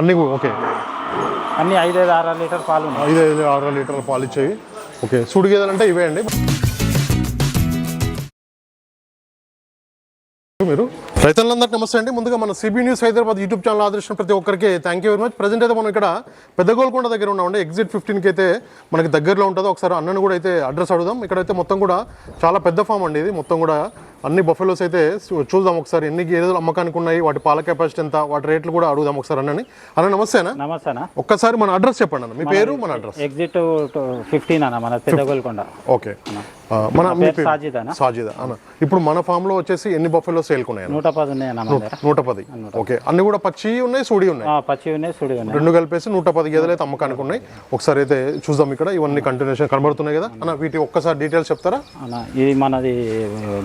అన్నీ ఓకే. అన్ని ఐదైదు ఆరు లీటర్ పాలు ఉన్నాయి. ఐదు ఐదు ఆరు లీటర్ల పాలు ఇచ్చేవి. ఓకే. సుడి గేదెలు అంటే ఇవే అండి. మీరు రైతులందరికీ నమస్తే అండి. ముందుగా మన CB news Hyderabad YouTube channel ఆదర్శించిన ప్రతి ఒక్కరికి thank you very much present అయితే మనం ఇక్కడ పెద్ద గోల్కొండ దగ్గర ఉన్నామండి. ఎగ్జిట్ ఫిఫ్టీన్కి అయితే మనకి దగ్గరలో ఉంటుందో. ఒకసారి అన్నను కూడా అయితే అడ్రస్ అడుగుదాం. ఇక్కడైతే మొత్తం కూడా చాలా పెద్ద ఫామ్ అండి ఇది. మొత్తం కూడా అన్ని బఫెలోస్ అయితే చూద్దాం ఒకసారి ఎన్ని గేదెలు అమ్మకానికి ఉన్నాయి వాటి పాల కెపాసిటీ ఎంత వాటి రేట్లు కూడా అడుగుదాం ఒకసారి అన్నని. అన్న నమస్తేనా నమస్తేనా ఒక్కసారి మన అడ్రస్ చెప్పండి అన్న. మీ పేరు మన అడ్రస్. ఎగ్జిట్ ఫిఫ్టీన్ అన్న మన పెద్ద గోల్కొండ ఓకే. మన మీ పేరు పేరు? సాజిద్ అన్న. ఇప్పుడు మన ఫామ్లో వచ్చేసి ఎన్ని బఫెలో సేల్కున్నాయి నూట పది నూట పది. ఓకే. అన్ని కూడా పచ్చి ఉన్నాయి సూడి ఉన్నాయి? ఆ, పచ్చి ఉన్నాయి సుడి ఉన్నాయి. రెండు కలిపేసి నూట పది గేదెలు అయితే అమ్మకానికి ఉన్నాయి. ఒకసారి అయితే చూద్దాం ఇక్కడ. ఇవన్నీ కంటిన్యూషన్ కనబడుతున్నాయి కదా. అన్న. వీటి ఒక్కసారి డీటెయిల్స్ చెప్తారా? అన్న ఇది మనది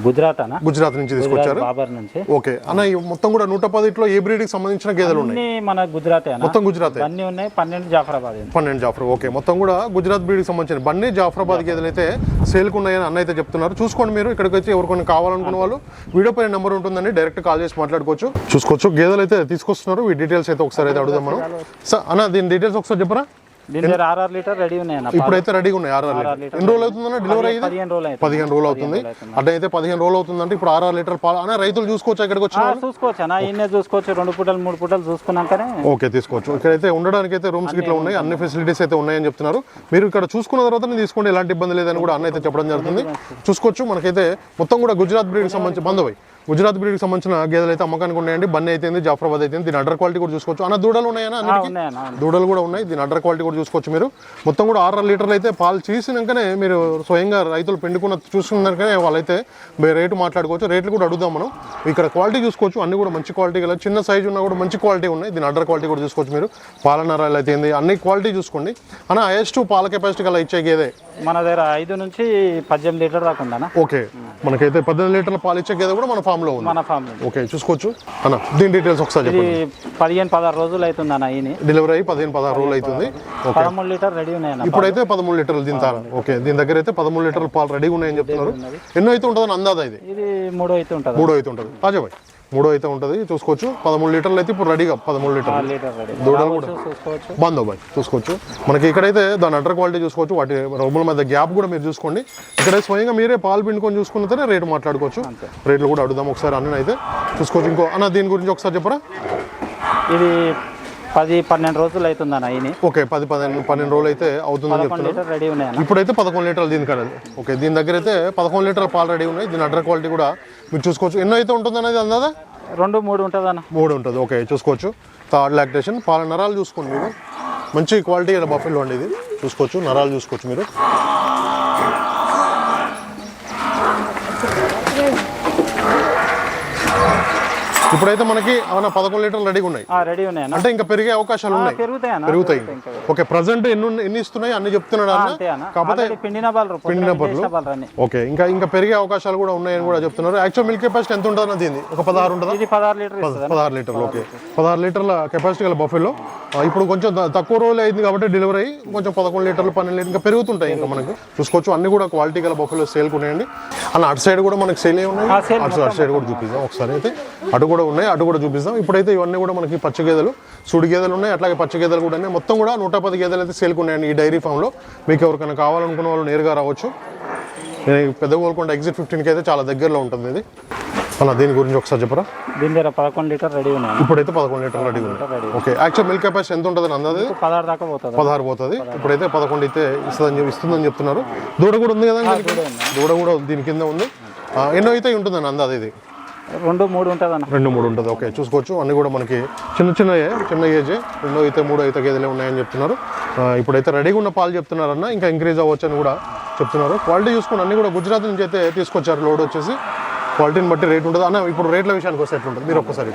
గుజరాత్ గుజరాత్ నుంచి తీసుకొచ్చారు. బాబర్ నుంచి. ఓకే. అన్న మొత్తం కూడా నూట పదిట్లో ఏ breed కి సంబంధించిన గేదెలు ఉన్నాయి? మన గుజరాతే మొత్తం గుజరాత్? అన్ని ఉన్నాయి. పన్నెండు జాఫరాబాద్. పన్నెండు జాఫర్ ఓకే. మొత్తం కూడా గుజరాత్ బ్రీడ్కి సంబంధించిన బన్నీ జాఫరాబాద్ గేదెలు అయితే సేల్కు ఉన్నాయని అన్న అయితే చెప్తున్నారు. చూసుకోండి మీరు. ఇక్కడికి వచ్చి ఎవరికొన్ని కావాలనుకున్న వాళ్ళు వీడియో పైన నెంబర్ ఉంటుందండి. డైరెక్ట్ కాల్ చేసి మాట్లాడుకోవచ్చు. చూసుకోవచ్చు. గేదెలు అయితే తీసుకొస్తున్నారు. ఈ డీటెయిల్స్ అయితే ఒకసారి అయితే అడుగుదాం మనం. సార్ అన్న దీని డీటెయిల్స్ ఒకసారి చెప్పరా? ఆర్ఆర్ లీటర్ రెడీ ఉన్నాయి అన్న ఇప్పుడైతే రెడీగా ఉన్నాయి ఆరు ఆరు లీటర్. ఎన్ని రోజులు అవుతుందన్న డెలివరీ అయ్యింది పదిహేను రోజులు అయితే పదిహేను రోజులు అవుతుంది. అట్లా అయితే పదిహేను రోజులు అవుతుందంటే ఇప్పుడు ఆరు ఆరు లీటర్ పాలు రైతులు చూసుకోవచ్చు ఇక్కడికి వాళ్ళు? చూసుకోవచ్చు అన్న. చూసుకోవచ్చు రెండు పూటలు మూడు పూటలు చూసుకున్నాకనే. ఓకే తీసుకోవచ్చు. ఇక్కడైతే ఉండడానికి అయితే రూమ్స్ గిట్లా ఉన్నాయి అన్ని ఫెసిలిటీస్ అయితే ఉన్నాయని చెప్తున్నారు. మీరు ఇక్కడ చూసుకున్న తర్వాత తీసుకోండి ఎలాంటి ఇబ్బంది లేదని కూడా అన్న అయితే చెప్పడం జరుగుతుంది. చూసుకోవచ్చు మనకైతే మొత్తం కూడా గుజరాత్ బ్రీడ్కి సంబంధించి బంధువై. గుజరాత్ బ్రీడ్కి సంబంధించిన గేదెలు అయితే అమ్మకానికి ఉన్నాయండి. బన్నీ అయితే జాఫరాబాద్ అయితే దీని అడ్డర్ క్వాలిటీ కూడా చూసుకోవచ్చు. అన్న దూడలు ఉన్నాయన్నా అన్నిటికీ? ఉన్నాయన్న అవును. దూడలు కూడా ఉన్నాయి దీని అడ్డర్ క్వాలిటీ కూడా చూసుకోవచ్చు మీరు. మొత్తం కూడా ఆరు లీటర్లు అయితే పాలు చేసినాకనే మీరు స్వయంగా రైతులు పిండుకున్న చూసుకున్నాకనే వాళ్ళైతే మీరు రేటు మాట్లాడుకోవచ్చు. రేట్లు కూడా అడుగుదాం మనం. ఇక్కడ క్వాలిటీ చూసుకోవచ్చు అన్ని కూడా మంచి క్వాలిటీ గల చిన్న సైజు ఉన్నా కూడా మంచి క్వాలిటీ ఉన్నాయి. దీని అడ్డర్ క్వాలిటీ కూడా చూసుకోవచ్చు మీరు. పాల నరాలు అయితే అన్ని క్వాలిటీ చూసుకోండి. అన్న హైయెస్ట్ పాల కెపాసిటీ గల ఇచ్చే గేదే? మన దగ్గర ఐదు నుంచి పద్దెనిమిది లీటర్ దాకా ఉందన్న. ఓకే. మనకైతే పద్దెనిమిది లీటర్ల పాలు ఇచ్చే గేదె కూడా మన ఫామ్లో ఉంది. మన ఫామ్ ఓకే చూసుకోవచ్చు. అన్న దీని డీటెయిల్స్ ఒకసారి ఇది చెప్పండి. పదిహేను పదహారు రోజులు అవుతుంది అన్న ఈయన. డెలివరీ అయ్యి పదిహేను పదహారు రోజులు అవుతుంది. ఓకే. పదమూడు లీటర్ రెడీ ఉన్నాయన్న ఇప్పుడైతే పదమూడు లీటర్లు తింటారు. ఓకే దీని దగ్గర అయితే పదమూడు లీటర్ల పాలు రెడీగా ఉన్నాయని చెప్తున్నారు. ఎన్నో అయితే ఉంటుందని అందాదా ఇది? ఇది మూడు అయితే ఉంటుంది మూడో అయితే ఉంటుంది. రాజాబాయ్ మూడో అయితే ఉంటుంది చూసుకోవచ్చు. పదమూడు లీటర్లు అయితే ఇప్పుడు రెడీగా పదమూడు లీటర్లు. దూడలు కూడా. చూసుకోవచ్చు. బాంధవ్ చూసుకోవచ్చు. మనకి ఇక్కడైతే దాని అండర్ క్వాలిటీ చూసుకోవచ్చు. వాటి రొమ్ముల మధ్య గ్యాప్ కూడా మీరు చూసుకోండి. ఇక్కడ స్వయంగా మీరే పాలు పిండుకొని చూసుకున్నతేనే రేటు మాట్లాడుకోవచ్చు. రేట్లు కూడా అడుగుదాం ఒకసారి అన్న అయితే చూసుకోవచ్చు ఇంకో. అన్న దీని గురించి ఒకసారి చెప్పరా? ఇది పది పన్నెండు రోజులు అవుతుంది అన్న ఓకే పది పదిహేను పన్నెండు రోజులు అయితే అవుతుందని పదకొండు చెప్తున్నారు. లీటర్ రెడీ ఉన్నాయన్న. ఇప్పుడైతే పదకొండు లీటర్లు దీని కన్నా ఓకే దీని దగ్గర అయితే పదకొండు లీటర్ల పాలు రెడీ ఉన్నాయి. దీని అడ్డర్ క్వాలిటీ కూడా మీరు చూసుకోవచ్చు. ఎన్నో అయితే ఉంటుంది అనేది అందాదా? రెండు మూడు ఉంటుంది అన్న మూడు ఉంటుంది. ఓకే చూసుకోవచ్చు. Third lactation. పాల నరాలు చూసుకోండి మీరు. మంచి క్వాలిటీ గల బఫెల్ అండి ఇది. చూసుకోవచ్చు. నరాలు చూసుకోవచ్చు మీరు. ఇప్పుడైతే మనకి అవునా పదకొండు లీటర్లు రెడీగా ఉన్నాయి. రెడీ ఉన్నాయన్న? అంటే ఇంకా పెరిగే అవకాశాలు ఉన్నాయి. పెరుగుతాయి. ఓకే ప్రజెంట్ ఎన్ని ఉన్నాయి- ఎన్ని ఇస్తున్నాయి? అన్ని చెప్తున్నాడు కాకపోతే పిండిన పిండిన ఓకే ఇంకా ఇంకా పెరిగే అవకాశాలు కూడా ఉన్నాయని కూడా చెప్తున్నారు. యాక్చువల్ మిల్క్ కెపాసిటీ ఎంత ఉంటుంది అన్న దీన్ని? ఒక పదహారు ఉంటుందా? పదహారు లీటర్ ఇస్తుంది పదహారు లీటర్లు ఓకే. పదహారు లీటర్ల. కెపాసిటీ గల బఫెల్లో ఇప్పుడు కొంచెం తక్కువ రోజులు అయింది కాబట్టి డెలివరీ అయ్యి కొంచెం పదకొండు లీటర్లు పన్నెండు లీటర్ ఇంకా పెరుగుతుంటాయి ఇంకా మనకు. చూసుకోవచ్చు అన్ని కూడా క్వాలిటీ గల బఫెల్లో సేల్ ఉన్నాయండి. అన్న అటు సైడ్ కూడా మనకి సేల్ ఉన్నాయి? sale అటు అటు సైడ్ కూడా చూపిద్దాం ఒకసారి అయితే. అటు కూడా ఉన్నాయి. అటు కూడా చూపిస్తాం. ఇప్పుడైతే ఇవన్నీ కూడా మనకి పచ్చ గేదెలు సుడి గేదెలు ఉన్నాయి. అట్లాగే పచ్చ గేదెలు కూడా ఉన్నాయి. మొత్తం కూడా నూట పది గేదెలు అయితే సేల్ ఉన్నాయండి ఈ డైరీ ఫామ్లో మీకు ఎవరికైనా కావాలనుకున్న వాళ్ళు నేరుగా రావచ్చు. నేను పెద్ద గోల్కొండ ఎగ్జిట్ ఫిఫ్టీన్కి అయితే చాలా దగ్గరలో ఉంటుంది ఇది. అన్న దీని గురించి ఒకసారి చెప్పరా? దీని దగ్గర పదకొండు లీటర్ రెడీ ఉన్నాయి. ఇప్పుడైతే పదకొండు లీటర్లు రెడీ ఉంది ఓకే. యాక్చువల్ మిల్క్ కెపాసిటీ ఎంత ఉంటుంది అందాది పదహారు దాకా పోతుంది. పదహారు పోతుంది. ఇప్పుడైతే పదకొండు అయితే ఇస్తుందని ఇస్తుందని చెప్తున్నారు. దూడ కూడా ఉంది కదా? దూడ కూడా దీని కింద ఉంది. ఎన్నో అయితే ఉంటుందని అందాది ఇది? రెండు మూడు ఉంటుంది అన్న రెండు మూడు ఉంటుంది. ఓకే చూసుకోవచ్చు. అన్ని కూడా మనకి చిన్న చిన్న చిన్న ఏజ్. రెండో అయితే మూడో అయితే గేదెలే ఉన్నాయని చెప్తున్నారు. ఇప్పుడైతే రెడీగా ఉన్న పాలు చెప్తున్నారన్న. ఇంకా ఇంక్రీజ్ అవ్వచ్చు అని కూడా చెప్తున్నారు. క్వాలిటీ చూసుకుని అన్ని కూడా గుజరాత్ నుంచి అయితే తీసుకొచ్చారు లోడ్ వచ్చేసి. క్వాలిటీని బట్టి రేట్ ఉంటుంది. అన్న ఇప్పుడు రేట్ల విషయానికి వస్తే ఎట్లా ఉంటుంది మీరు ఒక్కసారి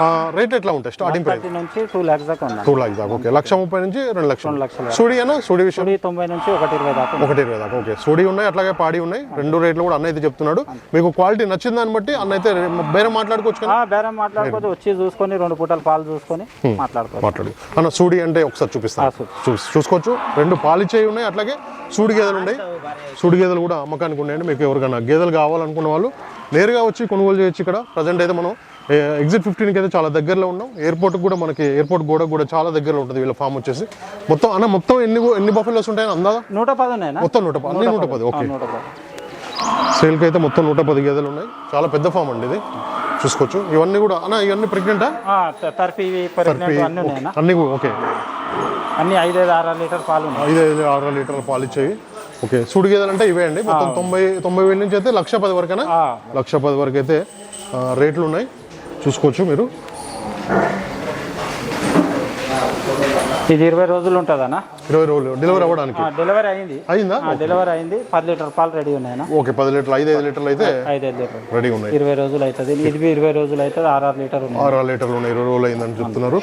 ఆ, రేట్ ఎట్లా ఉంటాయి? Starting price? నుంచి టూ ల్యాక్స్ దాకా ఉంది టూ లాక్స్ దాకా ఓకే. లక్ష ముప్పై నుంచి రెండు లక్షలు. లక్షలు సూడి అన్న సూడి విషయం? ఒకటి తొంభై నుంచి ఒకటి ఇరవై దాకా. ఒకటి ఇరవై దాకా ఓకే. సూడి ఉన్నాయి అట్లాగే పాడి ఉన్నాయి. రెండు రేట్లు కూడా అన్న అయితే చెప్తున్నాడు. మీకు క్వాలిటీ నచ్చిన దాన్ని బట్టి అన్న అయితే బేరే మాట్లాడుకోవచ్చు కదా? ఆ, బేరం మాట్లాడుకోవచ్చు. వచ్చి చూసుకొని రెండు పూటలు పాలు చూసుకొని మాట్లాడుకోవచ్చు. మాట్లాడు. అన్న సూడి అంటే ఒకసారి చూపిస్తాను. చూసుకోవచ్చు. రెండు పాలిచ్చేవి ఉన్నాయి అట్లాగే సూడి గేదెలు ఉన్నాయి. సూడి గేదెలు కూడా అమ్మకానికి ఉన్నాయండి. మీకు ఎవరికైనా గేదెలు కావాలనుకున్న వాళ్ళు నేరుగా వచ్చి కొనుగోలు చేయొచ్చు ఇక్కడ. ప్రజెంట్ అయితే మనం ఎగ్జిట్ ఫిఫ్టీన్కి అయితే చాలా దగ్గరలో ఉన్నాం. ఎయిర్పోర్ట్ కూడా మనకి ఎయిర్పోర్ట్ గోడ కూడా చాలా దగ్గరలో ఉంటుంది వీళ్ళ ఫామ్ వచ్చేసి. మొత్తం అన్న మొత్తం ఎన్ని ఎన్ని బఫెలోస్ ఉంటాయని అందాదా? నూట పది ఉన్నాయా మొత్తం నూట పది. అన్ని నూట పది. ఓకే. సేల్కి అయితే మొత్తం నూట పది గేదెలు ఉన్నాయి. చాలా పెద్ద ఫామ్ అండి ఇది. చూసుకోవచ్చు. ఇవన్నీ కూడా అన్న ఇవన్నీ ప్రెగ్నెంటా తర్ఫీ అన్నీ ఓకే. అన్ని ఐదైదు ఆరు లీటర్ పాలు ఐదు ఐదు ఆరు లీటర్ల పాలు ఇచ్చేవి. ఓకే సూడి గేదెలు అంటే ఇవే అండి. మొత్తం తొంభై తొంభై వేల నుంచి అయితే లక్ష పది వరకేనా ఆ, లక్ష పది వరకు అయితే రేట్లు ఉన్నాయి చూసుకోవచ్చు మీరు. ఇది ఇరవై రోజులు ఉంటుందన్నా? ఇరవై రోజులు. డెలివరీ అవ్వడానికి? డెలివరీ అయింది. అయిందా? ఆ, డెలివరీ అయింది. పది లీటర్ పాలు రెడీ ఉన్నాయన్నా. ఓకే పది లీటర్లు ఐదు ఐదు లీటర్లు అయితే ఐదైదు లీటర్ రెడీ ఉన్నాయి. ఇరవై రోజులు అవుతుంది. ఇది ఇరవై రోజులు అవుతుంది. ఆరు ఆరు లీటర్ ఉన్నాయి. ఆరు ఆరు లీటర్లు ఉన్నాయి. ఇరవై రోజులు అయిందని చెప్తున్నారు.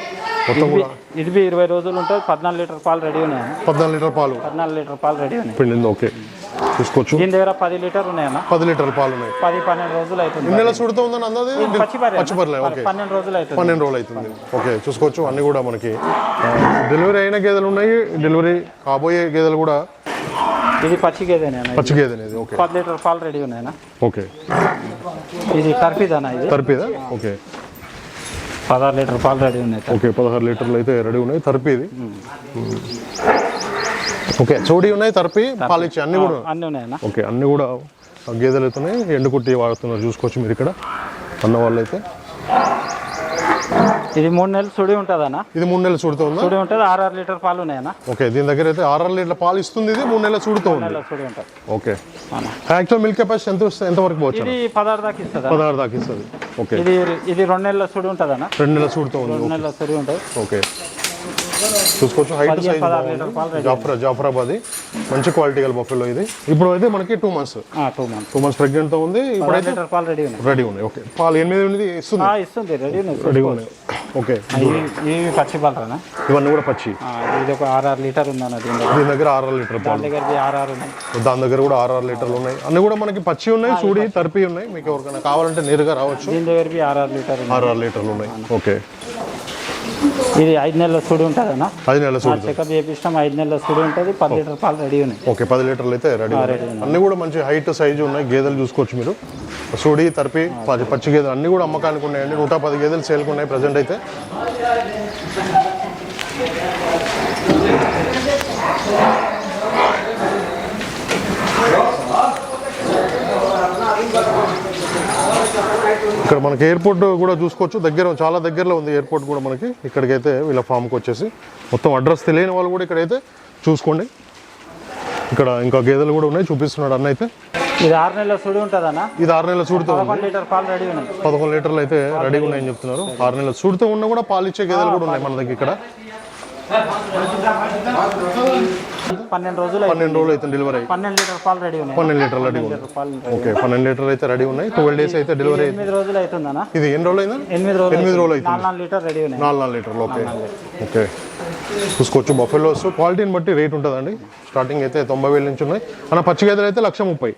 మొత్తం కూడా ఇది ఇరవై రోజులు ఉంటుంది. పద్నాలుగు లీటర్ పాలు రెడీ ఉన్నాయి పద్నాలుగు లీటర్ పాలు. పద్నాలుగు లీటర్ పాలు రెడీ ఉన్నాయి. ఓకే. చూసుకోవచ్చు దీని దగ్గర పది లీటర్ ఉన్నాయన్న? పది లీటర్ల పాలు ఉన్నాయి పది పన్నెండు రోజులు అవుతుంది నెలలు చూడుతూ ఉందని అందాది ఓకే. పన్నెండు రోజులు అవుతుంది. పన్నెండు రోజులు అవుతుంది. ఓకే చూసుకోవచ్చు. అన్ని కూడా మనకి డెలివరీ అయిన గేదెలు ఉన్నాయి. డెలివరీ కాబోయే గేదెలు కూడా ఇది పచ్చి గేదేనా పచ్చి గేదె అనేది ఓకే. పది లీటర్ పాలు రెడీ ఉన్నాయన్న? ఓకే. ఇది టర్ఫీదనా ఇది? తరిపేదా? ఓకే. పదహారు లీటర్ పాలు రెడీ ఉన్నాయి. ఓకే పదహారు లీటర్లు అయితే రెడీ ఉన్నాయి. తరిపేది. ఓకే చోడి ఉన్నాయి తరిపి పాలిచ్చి అన్ని కూడా? అన్నీ ఉన్నాయన్న. ఓకే అన్ని కూడా గేదెలు అయితేనే ఎండుకుట్టి వాడుతున్నారు చూసుకోవచ్చు మీరు ఇక్కడ. అన్న వాళ్ళు అయితే ఇది మూడు నెలలు సుడి ఉంటుందన్న? ఇది మూడు నెలలు చూడుతూ ఉందా? సుడి ఉంటుంది ఆరు ఆరు లీటర్ పాలు ఉన్నాయన్న? ఓకే దీని దగ్గర అయితే ఆరు లీటర్ల పాలు ఇస్తుంది ఇది మూడు నెలలు చూడుతూ ఉంది. నెల సుడి ఉంటుంది. ఓకే. యాక్చువల్ మిల్క్ కెపాసిటీ ఎంత వస్తుంది ఎంత వరకు పోవచ్చు? ఇది పదహారు దాకా ఇస్తుంది పదహారు దాకా ఇస్తుంది. ఓకే. ఇది ఇది రెండు నెలల సుడి ఉంటుందన్న? రెండు నెలలు చూడుతూ ఉంది రెండు నెలల సుడి ఉంటుంది. ఓకే. చూసుకోవచ్చు. హైట్ సైజ్ జాఫ్రా జాఫరాబాద్ మంచి క్వాలిటీ గల బఫెలో ఇది. ఇప్పుడు అయితే మనకి two months two months two months ప్రెగ్నెంట్తో ఉంది. ఇప్పుడైతే పాలు రెడీ ఉన్నాయి. రెడీ ఉన్నాయి. ఓకే పాలు ఎనిమిది ఎనిమిది ఇస్తుంది. ఆ, ఇస్తుంది. రెడీ ఉన్నాయి. ఓకే ఇవి ఇవి పచ్చి పాలనా ఇవన్నీ కూడా పచ్చి. ఇది ఒక ఆరు ఆరు లీటర్ ఉందన్న దీని దగ్గర. దీని దగ్గర ఆరు లీటర్ దాని పాలు. దగ్గర ఆరు ఆరు ఉన్నాయి. దాని దగ్గర కూడా ఆరు ఆరు లీటర్లు ఉన్నాయి. అన్ని కూడా మనకి పచ్చి ఉన్నాయి చూడి తరిపి ఉన్నాయి. మీకు ఎవరికైనా కావాలంటే నేరుగా రావచ్చు. దీని దగ్గర ఆరు ఆరు లీటర్ ఉంది ఆరు ఆరు లీటర్లు ఉన్నాయి. ఓకే ఇది ఐదు నెలల సుడి ఉంటుందన్న. పది నెలల చూడు చెకప్ చేపించడం ఐదు నెలల సుడి ఉంటుంది పది లీటర్ పాలు రెడీ ఉన్నాయి. ఓకే పది లీటర్లు అయితే రెడీ అన్ని కూడా మంచి హైట్ సైజు ఉన్నాయి గేదెలు చూసుకోవచ్చు మీరు. సూడి తరిపి పది పచ్చి గేదెలు అన్ని కూడా అమ్మకానికి ఉన్నాయండి. నూట పది గేదెలు సేల్కి ఉన్నాయి ప్రజెంట్ అయితే. ఇక్కడ మనకి ఎయిర్పోర్ట్ కూడా చూసుకోవచ్చు. దగ్గర చాలా దగ్గరలో ఉంది ఎయిర్పోర్ట్ కూడా మనకి. ఇక్కడికైతే వీళ్ళ ఫామ్కి వచ్చేసి మొత్తం అడ్రస్ తెలియని వాళ్ళు కూడా ఇక్కడైతే చూసుకోండి. ఇక్కడ ఇంకా గేదెలు కూడా ఉన్నాయి చూపిస్తున్నాడు అన్న అయితే. ఇది ఆరు నెలల సుడి ఉంటుందన్న? ఇది ఆరు నెలల చూడుతూ ఉంది. పదకొండు రెడీ లీటర్లు అయితే రెడీగా ఉన్నాయని చెప్తున్నారు. ఆరు నెలల చూడుతూ ఉన్నా కూడా పాలు ఇచ్చే గేదెలు కూడా ఉన్నాయి మన దగ్గర ఇక్కడ. పన్నెండు రోజులు. పన్నెండు రోజులు అయితే డెలివరీ పన్నెండు లీటర్ పాలు రెడీ ఉన్నాయి. పన్నెండు లీటర్లు రెడీ ఉన్నాయి. లీటర్ ఓకే పన్నెండు లీటర్లు అయితే రెడీ ఉన్నాయి. ట్వెల్వ్ డేస్ అయితే డెలివరీ ఎనిమిది రోజులు అవుతుందన్న. ఇది ఎన్ని రోజులు అయిందా? ఎనిమిది రోజులు ఎనిమిది రోజులు అవుతుంది. నాలుగు లీటర్ రెడీ ఉన్నాయి. నాలుగు నాలుగు లీటర్లు ఓకే. ఓకే. చూసుకోవచ్చు. బఫెలోస్ క్వాలిటీని బట్టి రేట్ ఉంటుందండి. స్టార్టింగ్ అయితే తొంభై వేల నుంచి ఉన్నాయి. అన్న పచ్చి గేదెలు అయితే లక్ష ముప్పై.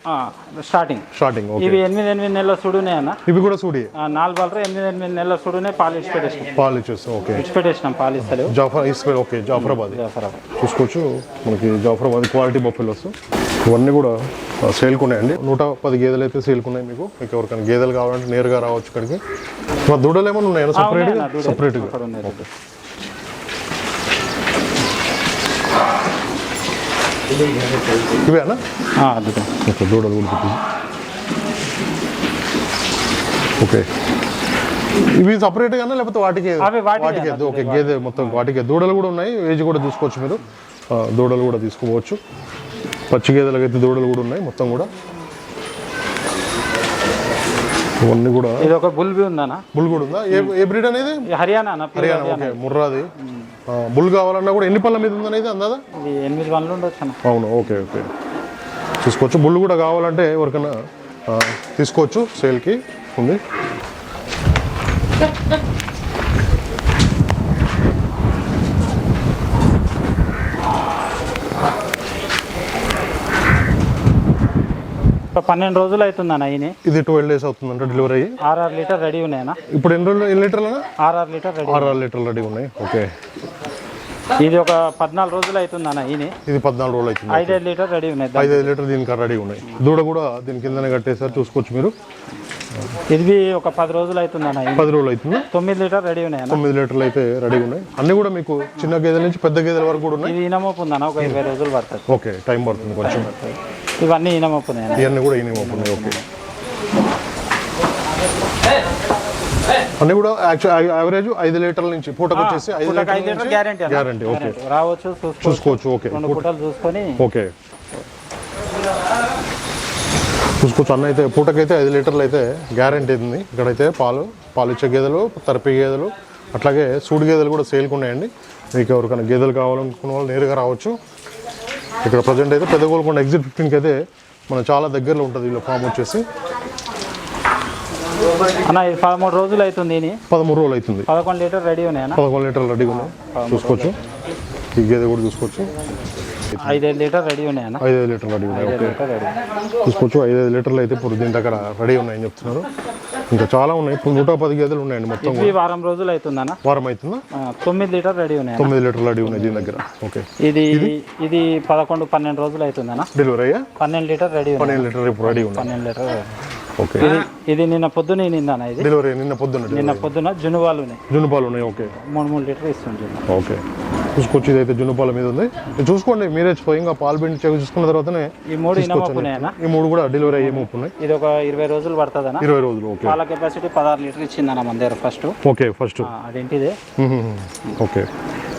స్టార్టింగ్ స్టార్టింగ్ ఓకే ఇవి ఎనిమిది ఎనిమిది నెలల సుడునే అన్న? ఇవి కూడా సూడి ఆ, నాలుగు బాలరు ఎనిమిది ఎనిమిది నెలల సుడునే పాలు ఇచ్చి పెట్టేసినాం పాలు ఇచ్చేస్తాం ఓకే ఇచ్చి పెట్టేసినాం పాలు ఇస్తలేవు. జాఫర్ ఓకే జాఫరాబాద్ జాఫరాబాద్. చూసుకోవచ్చు. మనకి జాఫరాబాద్ క్వాలిటీ బఫెలోస్ ఇవన్నీ కూడా సేల్కి ఉన్నాయండి. నూట పది గేదెలు అయితే సేల్కి ఉన్నాయి మీకు. మీకు ఎవరికైనా గేదెలు కావాలంటే నేరుగా రావచ్చు ఇక్కడికి. మా దూడలు ఏమైనా ఉన్నాయా? సపరేట్గా. సపరేట్గా ఇవేనా? ఓకే దూడలు ఓకే. ఇవి సపరేట్గానా లేకపోతే వాటికి? వాటికే ఓకే గేదె మొత్తం వాటికి. దూడలు కూడా ఉన్నాయి ఏజ్ కూడా చూసుకోవచ్చు మీరు. దూడలు కూడా తీసుకోవచ్చు. పచ్చి గేదెలకు అయితే దూడలు కూడా ఉన్నాయి మొత్తం కూడా. ఇవన్నీ కూడా ఇది ఒక బుల్బి ఉందన్న. బుల్ కూడా ఉందా? ఏ ఏ బ్రీడ్ అనేది? హర్యానా హర్యానా ఓకే ముర్రాది. బుల్ కావాలన్నా కూడా ఎన్ని పళ్ళ మీద ఉందనేది అందాదా? ఇది ఎనిమిది వందలు ఉండొచ్చు అన్న. అవును ఓకే ఓకే. చూసుకోవచ్చు బుల్ కూడా కావాలంటే ఎవరికైనా తీసుకోవచ్చు. సేల్కి ఉంది. పన్నెండు రోజులు అవుతుందన్న అయిన ఇది ట్వెల్వ్ డేస్ అవుతుందంట డెలివరీ అయ్యి. ఆరు ఆరు లీటర్ రెడీ ఉన్నాయన్న. ఇప్పుడు ఎన్ని రోజులు ఎన్ని లీటర్లనా ఆరు ఆరు లీటర్ రెడీ ఆరు ఆరు లీటర్లు రెడీ ఉన్నాయి. ఓకే. ఇది ఒక పద్నాలుగు రోజులు అవుతుందన్న ఈయన. ఇది పద్నాలుగు రోజులు అవుతుంది. ఐదైదు లీటర్ రెడీ ఉన్నాయి. ఐదు ఐదు లీటర్ దీనికి రెడీ ఉన్నాయి. దూడ కూడా దీని కిందనే కట్టేసారు చూసుకోవచ్చు మీరు. ఇది ఒక పది రోజులు అవుతుంది అన్న ఇది. పది రోజులు అవుతుందా. తొమ్మిది లీటర్ రెడీ ఉన్నాయి తొమ్మిది లీటర్లు అయితే రెడీగా ఉన్నాయి. అన్నీ కూడా మీకు చిన్న గేదెల నుంచి పెద్ద గేదెల వరకు కూడా ఉన్నాయి. ఇది ఇనమోపు ఉందన్న ఒక ఇరవై రోజులు పడుతుంది. ఓకే టైం పడుతుంది కొంచెం. ఇవన్నీ ఇనమోపు ఉన్నాయి ఇవన్నీ కూడా ఈయన ఉన్నాయి ఓకే. అన్నీ కూడా యావరేజ్ ఐదు లీటర్ల నుంచి పూటకు వచ్చేసి ఐదు లీటర్ల గ్యారంటీ గ్యారంటీ ఓకే. రావచ్చు చూసుకోవచ్చు. ఓకే. రెండు పూటలు చూసుకొని ఓకే. చూసుకోవచ్చు అన్న అయితే పూటకైతే ఐదు లీటర్లు అయితే గ్యారంటీ ఉంది. ఇక్కడైతే పాలు పాలు ఇచ్చే గేదెలు తరపి గేదెలు అట్లాగే సూడి గేదెలు కూడా సేల్కి ఉన్నాయండి. మీకు ఎవరికైనా గేదెలు కావాలనుకున్న వాళ్ళు నేరుగా రావచ్చు. ఇక్కడ ప్రజెంట్ అయితే పెద్ద గోల్కొండ ఎగ్జిట్ ఫిఫ్టీన్కి అయితే మన చాలా దగ్గరలో ఉంటుంది వీళ్ళ ఫామ్ వచ్చేసి. అన్న ఇది పదమూడు రోజులు అవుతుంది పదమూడు రోజులు అవుతుంది. పదకొండు లీటర్ రెడీ ఉన్నాయి పదకొండు లీటర్లు రెడీగా ఉన్నాయి. చూసుకోవచ్చు. ఈ గేదె కూడా చూసుకోవచ్చు. ఐదైదు లీటర్ రెడీ ఉన్నాయి అన్న ఐదు లీటర్లు రెడీ ఉన్నాయి. ఓకే. చూసుకోవచ్చు లీటర్లు అయితే ఇప్పుడు దీని దగ్గర రెడీ ఉన్నాయని చెప్తున్నారు. ఇంకా చాలా ఉన్నాయి. ఇప్పుడు నూట పది గేదెలు ఉన్నాయండి మొత్తం వారం రోజులు అవుతుంది అన్న వారం అవుతుందా తొమ్మిది లీటర్ రెడీ ఉన్నాయి. తొమ్మిది లీటర్లు రెడీ ఉన్నాయి దీని దగ్గర. ఓకే. ఇది ఇది? పదకొండు పన్నెండు రోజులు అవుతుంది డెలివరీ అయ్యా? పన్నెండు లీటర్ రెడీ పన్నెండు లీటర్ ఇప్పుడు రెడీ ఉన్నాయి. పన్నెండు లీటర్ ఓకే. ఇది నిన్న పొద్దున నిందన్న ఇది? డెలివరీ నిన్న పొద్దున్న నిన్న పొద్దున జునువాలు ఉన్నాయి. జున్నుపాలు ఉన్నాయి. ఓకే. మూడు మూడు లీటర్ ఇస్తుంది ఓకే. చూసుకోవచ్చు ఇదైతే జున్నుపాల మీద ఉంది. చూసుకోండి మీరే స్వయంగా పాలు పిండి చెక్ చూసుకున్న తర్వాతనే ఈ మూడు ఈ మూడు కూడా డెలివరీ అయ్యే ముప్పు ఉన్నాయి. ఇది ఒక ఇరవై రోజులు పడుతుంది అన్న ఇరవై రోజులు ఓకే. పాల కెపాసిటీ పదహారు లీటర్ ఇచ్చిందన్న మన దగ్గర ఫస్ట్ ఓకే ఫస్ట్ అదేంటిది? ఓకే.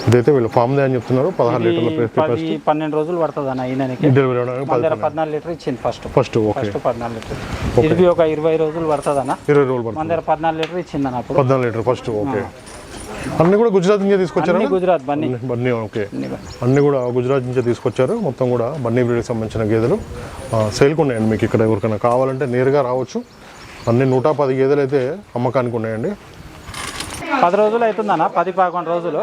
ఇదైతే వీళ్ళు ఫామ్ దే అని చెప్తున్నారు పదహారు లీటర్ల పన్నెండు రోజులు పడుతుంది అన్న ఈయనకి పద్నాలుగు లీటర్ ఇచ్చింది ఫస్ట్ ఫస్ట్ ఫస్ట్ పద్నాలుగు లీటర్ ఇది ఒక ఇరవై రోజులు పడుతుంది అన్న ఇరవై రోజులు మన దగ్గర పద్నాలుగు లీటర్ ఇచ్చింది అన్న పద్నాలుగు లీటర్ ఫస్ట్ ఓకే. అన్ని కూడా గుజరాత్ నుంచే తీసుకొచ్చారా గుజరాత్ బన్నీ. బన్నీ ఓకే. అన్ని కూడా గుజరాత్ నుంచే తీసుకొచ్చారు. మొత్తం కూడా బన్నీ బ్రీడ్కి సంబంధించిన గేదెలు. సేల్కి ఉన్నాయండి మీకు ఇక్కడ ఎవరికైనా కావాలంటే నేరుగా రావచ్చు. అన్ని నూట పది గేదెలు అయితే అమ్మకానికి ఉన్నాయండి. పది రోజులు అవుతుందన్న పది పదకొండు రోజులు.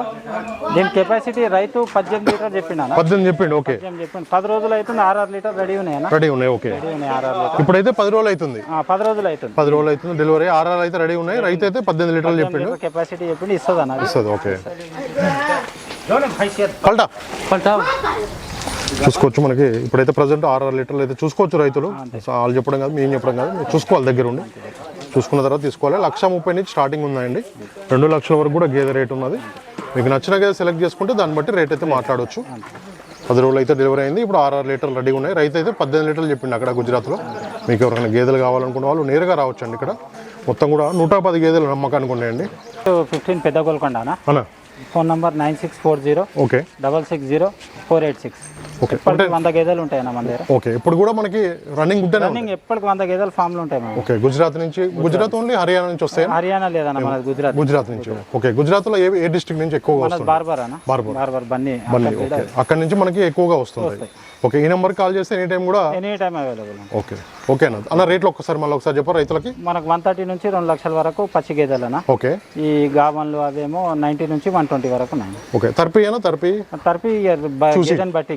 దీని కెపాసిటీ రైతు పద్దెనిమిది లీటర్ చెప్పిండన్న. పద్దెనిమిది చెప్పిండి ఓకే. చెప్పిండు. పది రోజులు అవుతుంది ఆరు లీటర్ రెడీ ఉన్నాయన్న. రెడీ ఉన్నాయి ఓకే. రెడీ ఉన్నాయి ఆరు లీటర్. ఇప్పుడైతే పది రోజులు అవుతుంది. పది రోజులు అవుతుంది. పది రోజులు అవుతుంది డెలివరీ ఆర్ఆర్ అయితే రెడీ ఉన్నాయి రైతు అయితే పద్దెనిమిది లీటర్లు చెప్పిండు. కెపాసిటీ చెప్పిండి ఇస్తుంది అన్న ఇస్తుంది ఓకే పల్టా. చూసుకోవచ్చు మనకి ఇప్పుడైతే ప్రజెంట్ ఆరు లీటర్లు అయితే చూసుకోవచ్చు రైతులు. వాళ్ళు చెప్పడం కాదు మేము చెప్పడం కాదు చూసుకోవాలి దగ్గర ఉండి చూసుకున్న తర్వాత తీసుకోవాలి. లక్ష ముప్పై నుంచి స్టార్టింగ్ ఉందండి రెండు లక్షల వరకు కూడా గేదె రేట్ ఉన్నది. మీకు నచ్చిన గేదె సెలెక్ట్ చేసుకుంటే దాన్ని బట్టి రేట్ అయితే మాట్లాడవచ్చు పది రోజులు అయితే డెలివరీ అయింది. ఇప్పుడు ఆరు ఆరు లీటర్లు రెడీగా ఉన్నాయి. రైతు అయితే పద్దెనిమిది లీటర్లు చెప్పిండు అక్కడ గుజరాత్లో. మీకు ఎవరైనా గేదెలు కావాలనుకున్న వాళ్ళు నేరుగా రావచ్చు అండి ఇక్కడ. మొత్తం కూడా నూట పది గేదెలు నమ్మకానికి ఉన్నాయండి. ఫిఫ్టీన్ పెద్ద Golconda phone number nine six four zero okay double six zero four eight six okay ఎప్పటికి వంద గేదెలు ఉంటాయన్న మన దగ్గర. ఓకే ఇప్పుడు కూడా మనకి రన్నింగ్ ఉంది. రన్నింగ్ ఎప్పటికి వంద గేదెలు ఫామ్లు ఉంటాయి మనం ఓకే గుజరాత్ నుంచి గుజరాత్. ఓన్లీ హర్యానా నుంచి వస్తాయి? హర్యానా లేదన్న మన గుజరాత్. గుజరాత్ నుంచి. ఓకే గుజరాత్లో ఏ ఏ డిస్ట్రిక్ట్ నుంచి ఎక్కువగా మన వస్తుంది బార్బర్ అన్న. Barber. Barber Bunny. Bunny okay అక్కడ నుంచి మనకి ఎక్కువగా వస్తుంది ఓకే ఈ నెంబర్ కాల్ చేస్తే ఎనీ టైం కూడా any time available okay okay అన్న. అన్న రేట్లు ఒక్కసారి మళ్ళీ ఒకసారి చెప్పారు రైతులకి. మనకు వన్ థర్టీ నుంచి రెండు లక్షల వరకు పచ్చి గేదెలనా ఓకే ఈ గాబన్లు అవేమో నైన్టీ నుంచి వన్ ట్వంటీ వరకు ఉన్నాయి. ఓకే తరపి అయినా తరపి? తరపి గేదెని బట్టి